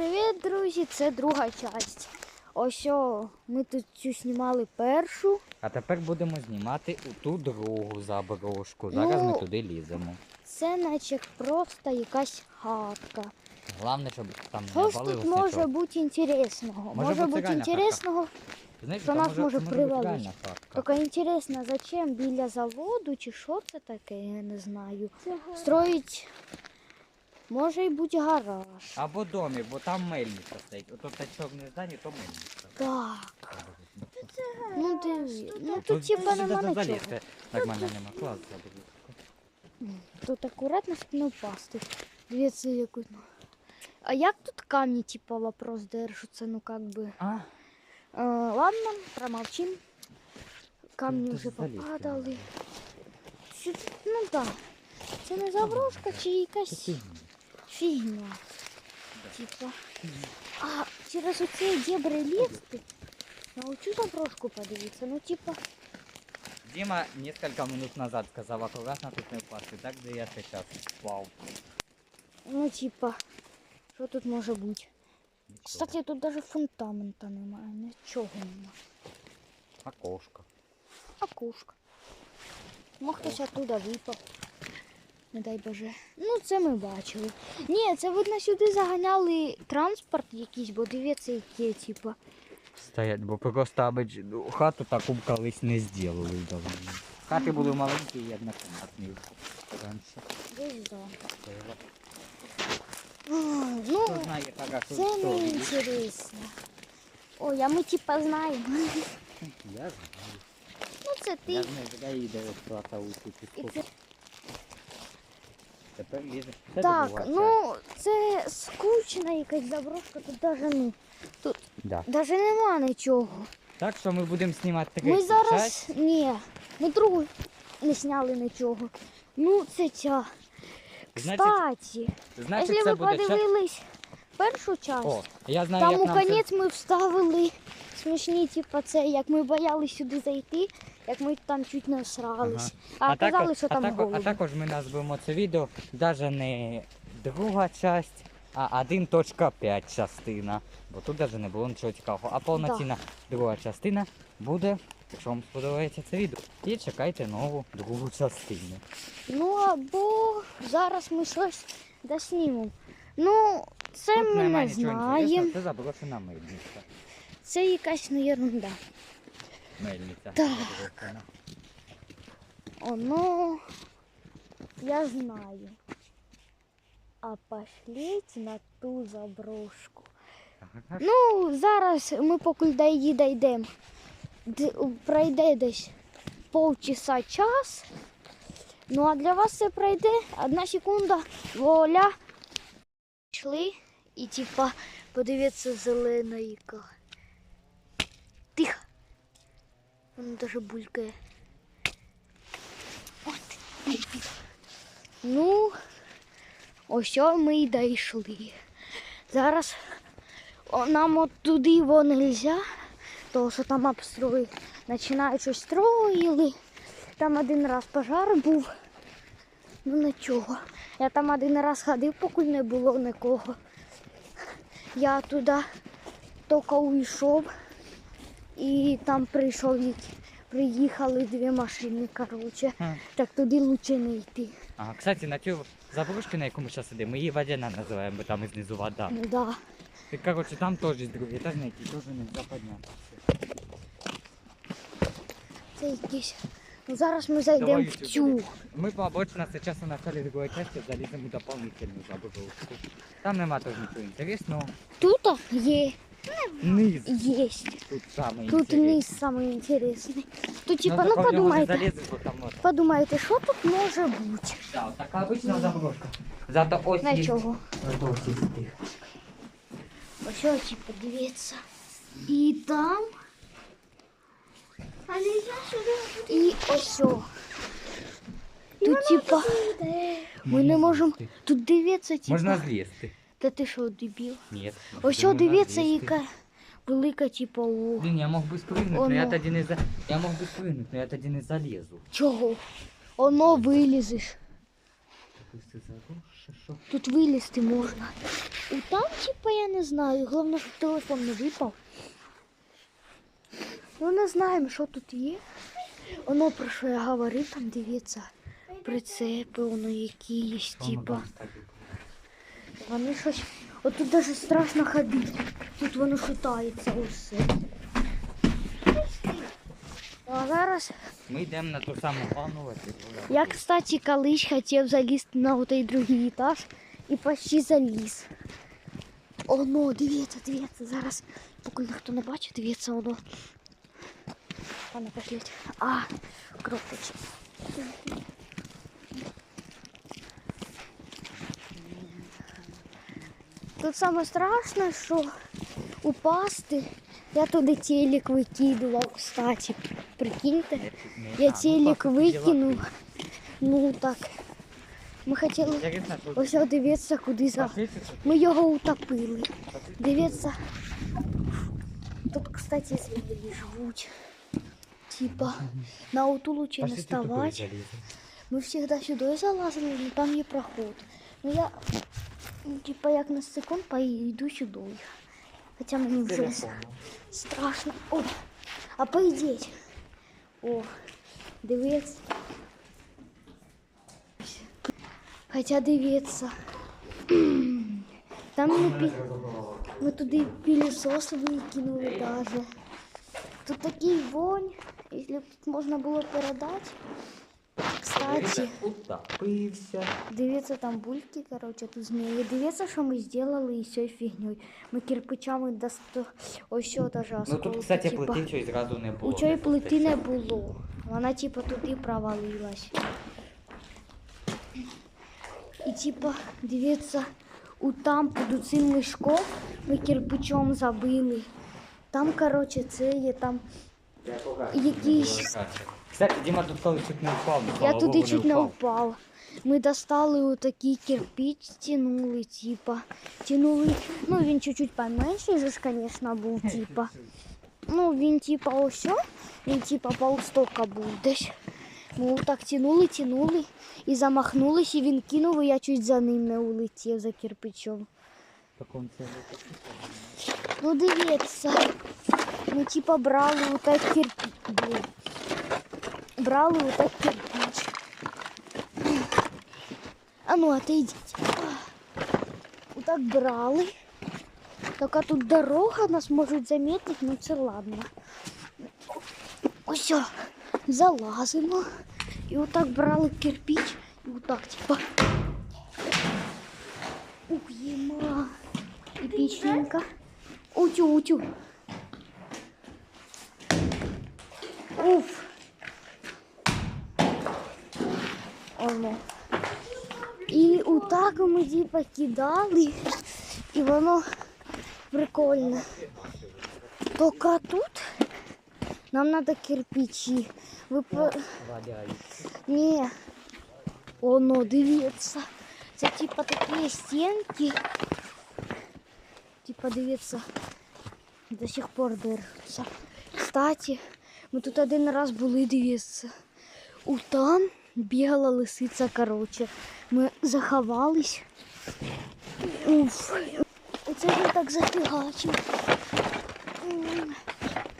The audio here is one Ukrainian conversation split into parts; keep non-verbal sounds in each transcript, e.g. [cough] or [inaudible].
привіт, друзі! Це друга часть. Ось о, ми тут цю знімали першу. А тепер будемо знімати ту другу заброшку. Зараз Ну, ми туди ліземо. Це наче просто якась хатка. Головне, щоб там не Що ж валилось тут може нічого. бути інтересного? Може Може бути бути реальна інтересного, Знаєш, що там нас може це бути привалити. реальна хатка. тільки інтересно, зачем біля заводу чи що це таке, я не знаю. Строїть може й бути гараж. Або домик, бо там мельниця стоїть. Ото те чорне здання, то мельниця. Так. Ну диви, ну Тут тут типа сюди нема нічого. Нормально нема. Клас заброшка. Тут акуратно щоб не впасти. Дивіться, ну. А як тут камні, типа, вопрос держаться, ну как бы. А, Э, ладно, промолчим. Камни вже попадали. Ну так. Це не заброшка чи якась фігня. фігня. Типа. А через оці дебри лізти на оцю заброшку подивитися. Ну, типа, Дима несколько минут назад сказал, аккуратно тут не впасти. Так де я сейчас впав. ну, типа, що тут може бути? Кстати, тут даже фундамента немає, нічого немає. Окошко. Окошко. Мог хтось оттуда випав. Не дай Боже. Ну, це ми бачили. Ні, це видно сюди заганяли транспорт якийсь, бо дивіться, яке, типа. Стоять, бо просто аби хату таку б колись не зробили давно. Хати були маленькі і однокомнатні. Раніше. Десь да. Ну, Хто знає, яка тут це не інтересно. Ой, а ми типа знаємо. Я знаю. Ну, це Я ти. знаю, де йде експлуата у цю І це... Тепер лізе. Так, ну це скучна якась заброшка, тут даже ну. часть. Да. Даже нема нічого. Так що ми будемо знімати третю Ми зараз. Ні, ми другу не зняли нічого. Ну, це ця. Значить, Кстати, значить якщо це ви буде часть. подивились першу часть, О, я знаю, там як у нам це... конець ми вставили смішні, типу, це, як ми боялись сюди зайти, як ми там чуть не всрались. А, тако- казали, що там тако- голуби. А також ми назвемо це відео навіть не друга часть, а 1.5 частина. Бо тут навіть не було нічого цікавого. А повноцінна друга частина буде, якщо вам сподобається це відео. І чекайте нову другу частину. Ну або зараз ми щось доснімемо. Ну, це тут ми не знаємо. це заброшена мельниця. Це якась ну, ерунда. Мельниця. Так. Оно, я знаю. А пошліть на ту заброшку. Ну, зараз ми поки до її дійдемо. Пройде десь полчаса час. Ну а для вас це пройде одна секунда. Воля. Йшли і типа подивіться зелена яка. Тихо. Воно даже булькає. От. Ну, ось ми й дійшли. Зараз нам от туди во нельзя, тому що там обстрої починають щось строїли. Там один раз пожар був. Ну нічого. Я там один раз ходив, поки не було нікого. Я туди тільки уйшов і там прийшов, приїхали дві машини, коротше. Хм. Так туди лучше не йти. Ага, кстати, на цю заброшку, на яку ми зараз сидимо, ми її водяна називаємо, бо там знизу вода. Да. І, коротше, там теж другий етаж, на який теж не западняти. Це якісь. Ну зараз ми зайдемо в цю. Мы побочно сейчас в начале другой части залезем в дополнительную заброшку. Там нема тоже ничего интересного. Тут є, Низ є. тут самый Тут интересный. низ самий інтересний. Тут типа, ну только в него не подумайте, залезешь, вот там вот. подумайте, що тут може бути? Да, вот такая обычная заброшка. Зато ось На есть. чого? Зато ось есть тих. Ось ось, типа, дивіться. І там. А нельзя сюди? І ось. о. Тут типа, ми не можемо. Тут дивіться, типа. Можна злізти. Та ти що, дебіл? Ні. Ось не о, можна дивіться, злізти. яка велика, типа, о. Блин, я мог бы спрыгнуть, но я Оно. тоді не за... Я мог бы спрыгнуть, но я тоді не залезу. Чого? Оно вилізеш. Ось це заброшка. що? Тут вилізти можна. У там, типа, я не знаю. Головне, щоб телефон не випав. Ну не знаємо, що тут є. Воно про що я говорив, там дивіться. Прицепи, воно якісь, типа. Вони щось. От тут навіть страшно ходити. Тут воно шатається усе. А зараз Ми йдемо на ту саму пану. я, кстати, колись хотів залізти на той другий етаж і почти заліз. Оно, дивіться, дивіться, зараз, поки ніхто не бачить, дивіться, воно. Пане, пошліть. А, кропочки. Тут саме страшне, що упасти. Я туди телек викидував, кстати. Прикиньте. Я телек викинув. Ну так. Ми хотіли ось дивитися, куди за. Ми його утопили. Дивіться. Тут, кстати, звірі живуть. Типа, на оту лучше не ставати. Ми завжди сюди залазили, але там є проход. Ну я, ну, типа, як на секунд пойду сюди. Хоча мені вже страшно. О, а поїдіть. О, дивіться. Хоча дивіться. Там ми, пі... ми туди пілісос викинули даже. Тут такий вонь, якщо б тут можна було передати. Кстати, Утопився. дивіться, там бульки, короче, тут змії. Дивіться, що ми зробили із цією фігньою. Ми кирпичами до сто... ось що даже Ну осколки, тут, кстати, типа. плити щось зразу не було. У цієї плити не було. Вона типа туди провалилась. І типа, дивіться, у там під цим мішком ми кирпичом забили. Там, короче, це є там якийсь. Кстати, Діма тут коли чуть не впав. ну, Я слава туди чуть не впав. упав. Ми достали отакий кирпич, тянули, типа. Тянули. Ну, він чуть-чуть поменше же ж, звісно, був, [laughs] типа. Ну, він типа ось, він типа полстока був десь. Ми отак тянули, тянули і замахнулись, і він кинув, і я чуть за ним не улетів за кирпичом. Так Ну, дивіться. Ми типа брали отак кирпич. Блін. Брали отак кирпич. А ну, отойдіть. Отак брали. Така тут дорога, нас можуть замітити, ну це ладно. Ось, о, залазимо. І отак брали кирпич. І отак, типа. Ух, єма. Епічненько. Утю, утю. І ми типа кидали, і воно прикольно. Тільки тут нам треба кирпичі. Ви по... Ні. Оно, дивіться. Це типа такі стінки. Типа, дивіться, до сих пор держаться. Кстати, ми тут один раз були, дивіться. У там бігала лисиця, короче. Ми заховались. Уф. Оце він так зафігачив.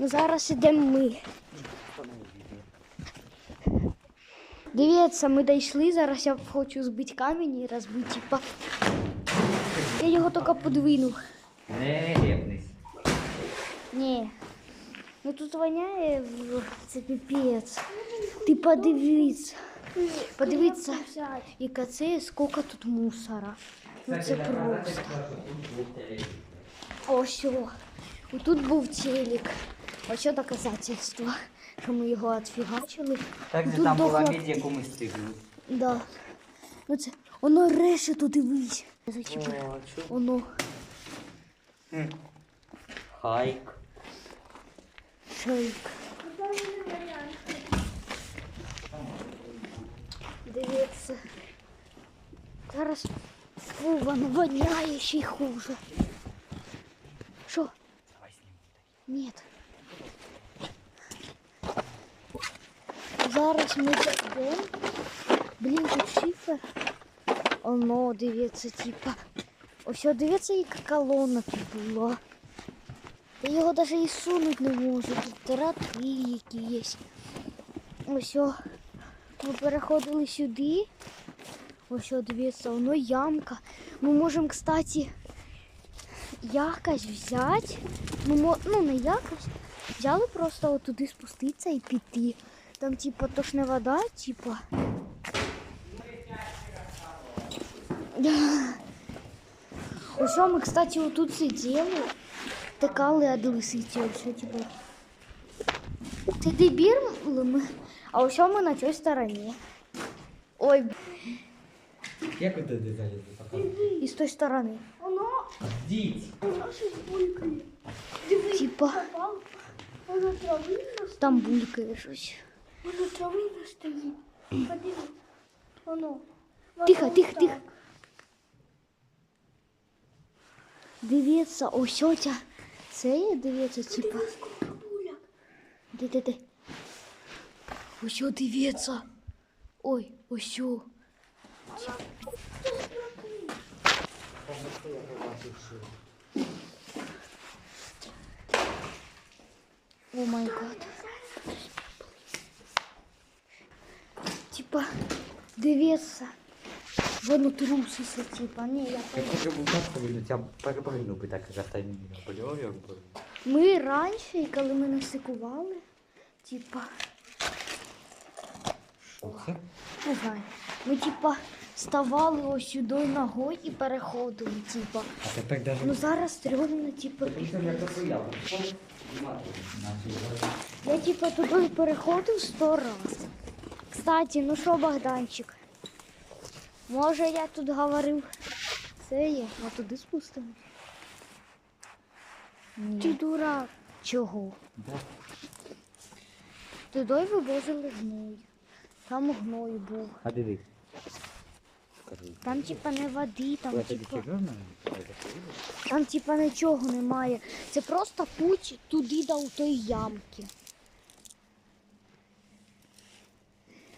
Ну, зараз ідемо ми. Дивіться, ми дійшли. Зараз я хочу збити камінь і розбити. Типа. Я його тільки подвинув. Не гепнись. Ні. Ну тут воняє, це піпець. Ти подивіться. Подивіться, яка це, скільки тут мусора. Ну це просто. Ось. Тут був телек. Ось що доказательство, що ми його відфігачили. Так же Тут там була мідь, яку ми стигли. Да. Ну це, воно реше тут дивись. Зачепи. Воно. Хайк. Шейк. Дивіться. Зараз фу, воно воняє ще й хуже. Що? Давай знімемо. Нет. Зараз ми зайдемо. Блін, тут шифер. Оно, дивіться, типа. Ось, о, дивіться, яка колона тут була. Та його навіть і сунуть не можу. Тут драки які є. Ось, о, Ми переходили сюди. Ось, о, дивіться, воно ямка. Ми можемо, кстати, якось взяти. Ну, ну не якось. Взяли просто от туди спуститися і піти. Там, типа, то ж не вода, типа. [laughs] Ось що ми, кстати, отут сиділи, тикали від лисиці, що. Це дебір ми, а ось що ми на цій стороні. Ой, Як ви туди залізли? Покажи. і з тої сторони. Воно, Діть. воно щось булькає. Дивись, Типа. попав. Воно травина, Там булькає щось. воно травина стоїть. Подивись. Воно. Тихо, Воно тихо, так. тихо. Дивіться, ось оця. Це є, дивіться, типа. Дивись, скільки буляк. Де, де, де? Ось о, дивіться. Ой, ось о. О май гад. Типа, дивіться. Воно труситься, типа. Ні, я Я хочу був так повинен, я перепригнув би так за таймінгом. Бльо, як би. Ми раніше, і коли ми не стикували, типа, Що Це? не знаю, ми типа ставали ось сюди ногою і переходили, типа. А тепер даже... Ну зараз стрьомно, типа. Я типа туди переходив сто раз. Кстати, ну що, Богданчик? Може я тут говорив? Це є, а туди спустимо. Ти дурак. Чого? Да. Туди вивозили гной. Там гной був. А дивись. Там типа не води, там типа. Там типа нічого немає. Це просто путь туди до тої ямки.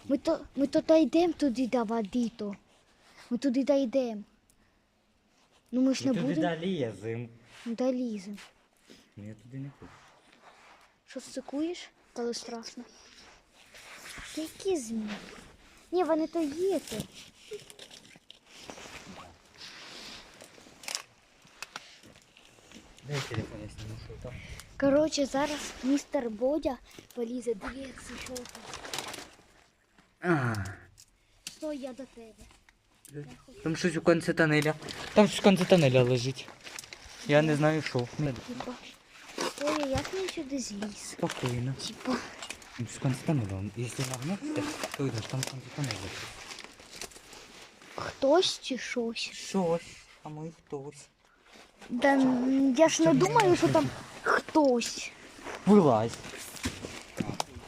Ми то, ми то, то йдемо туди до води то. Ми туди дійдемо. Ну ми ж не Ми туди будемо далі їздимо. доліземо. Ну я туди не хочу. Що сикуєш, коли страшно? Які змії? Ні, вони то є то. Дай телефон, я зніму, що там. Коротше, зараз містер Бодя полізе. Дивіться, що там. А, Стой, я до тебе. там щось у конці тоннеля. Там щось у конці тоннеля лежить. Я не знаю, що. Типа. Ой, як він сюди зліз? Спокійно. Типа. Там щось у конці тоннеля. Якщо нагнутися, то видно, там тоннеля. Хтось чи щось. Щось, а ми хтось. Да я ж не думаю, що там хтось. Вилазь.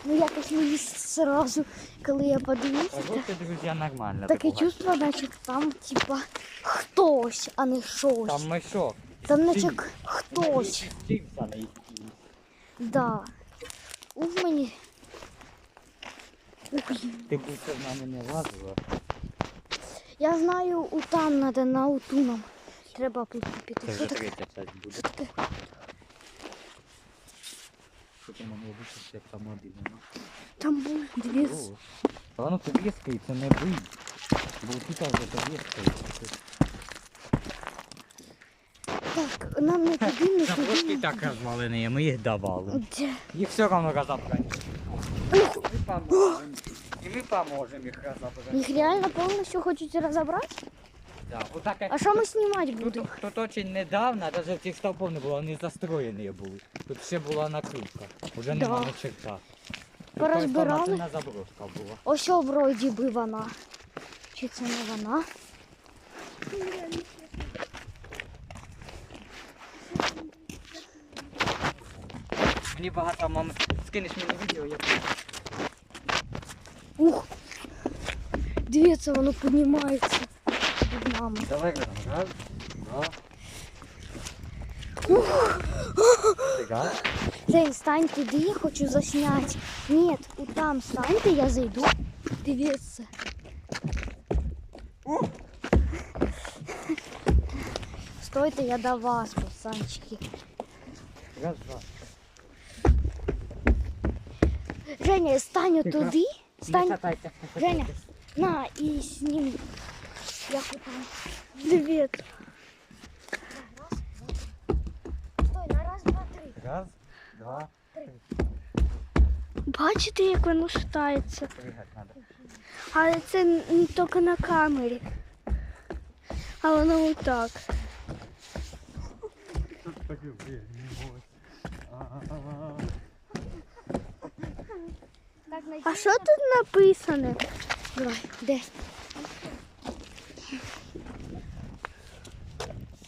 Ну якось мені сразу, коли я подивився, друзі, нормально. таке чувство, наче там, типа, хтось, а не щось. Там ми що? Там наче хтось. Да. Ух мені. Ти б це в мене не лазила. я знаю, у там надо на уту нам. Треба піти. Це Що вже таке? третя часть буде. Що ти мене вийшов, як там один. ну? Там був дві. О, Та воно тобі скрить, це не бий. Бо тут вже тобі скрить. Так, нам не туди, не Запрошки туди. так розвалені, ми їх давали. Де? Їх все одно розібрати. Ми ми поможемо їх розібрати. Їх реально повністю хочуть розібрати? Да, отак, як А що ми знімати Тут, будемо? тут очень недавно, навіть цих стовпів не було, вони застроєні були. Тут ще була накрутка, вже Да. нема черта. Порозбирали? повноцінна заброшка була. Ось о, вроді би вона. Чи це не вона? Мені багато мам скинеш мені відео, я Ух! Дивіться, воно піднімається від нами. Давай раз, раз, два. Ти раз? Зей, стань туди, я хочу засняти. Ні, у там станьте, я зайду. Дивіться. стойте, я до вас, пацанчики. Раз, два. Женя, стань Тихо. туди. Не Стань катайся, не Женя. катайся. на і сними. Я хочу. Привіт. Стой, на раз, два, три. Раз, два, Бачите, як воно шатається? пригать надо. Але це не тільки на камері. А воно отак. А що тут написано? Давай, де?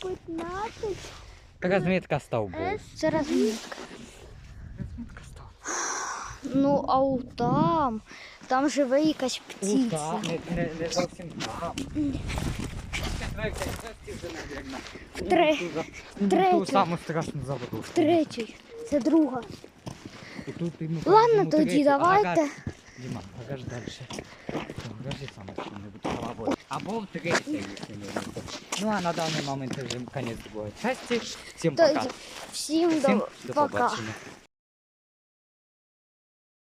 15 Розмітка стовбу. Це розмітка. Ну, а у там, там живе якась птиця. Ута, не, не, не зовсім там. Три. Ту саму страшну заводу. Третій. Це друга. Ладно, тоді давайте. Діма, покажи далі. Покажи саме що-небудь головою. Або в третій, якщо не. Ну а на даний момент вже кінець другої часті. Всім пока. Всім Всім до до побачення.